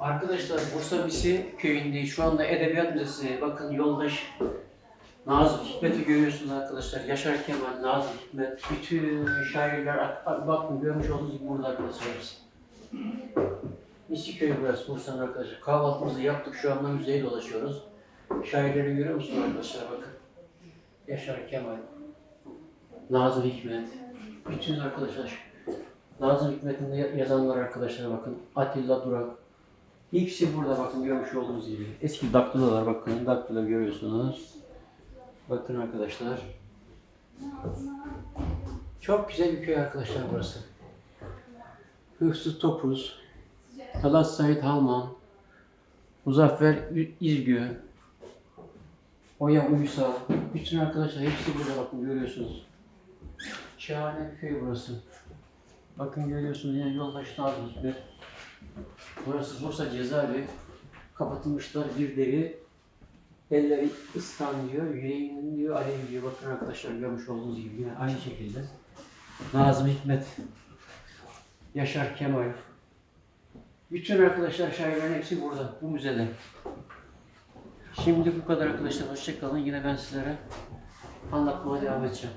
Arkadaşlar Bursa Bisi köyündeyiz. Şu anda Edebiyat Müzesi. Bakın yoldaş Nazım Hikmet'i görüyorsunuz arkadaşlar. Yaşar Kemal, Nazım Hikmet. Bütün şairler bakın görmüş olduğunuz gibi burada arkadaşlar. Misi köyü burası Bursa'nın arkadaşlar. Kahvaltımızı yaptık. Şu anda müzeyi dolaşıyoruz. Şairleri görüyor musunuz arkadaşlar bakın. Yaşar Kemal, Nazım Hikmet. Bütün arkadaşlar Nazım Hikmet'in yazanlar arkadaşlar bakın. Atilla Durak. İkisi burada bakın görmüş olduğunuz gibi. Eski daktilolar bakın. Daktilo görüyorsunuz. Bakın arkadaşlar. Çok güzel bir köy arkadaşlar burası. Hıfzı Topuz, Talat Said Halman, Muzaffer İzgü, Oya Uysal, bütün arkadaşlar hepsi burada bakın görüyorsunuz. Şahane bir köy burası. Bakın görüyorsunuz yine yoldaş Nazım Hikmet. Burası Bursa cezaevi. Kapatılmışlar bir deri. Elleri ıslan diyor, yüreğinin diyor, alev diyor. Bakın arkadaşlar görmüş olduğunuz gibi yine aynı şekilde. Nazım Hikmet, Yaşar Kemal. Bütün arkadaşlar şairlerin hepsi burada, bu müzede. Şimdi bu kadar arkadaşlar. Hoşçakalın. Yine ben sizlere anlatmaya devam edeceğim.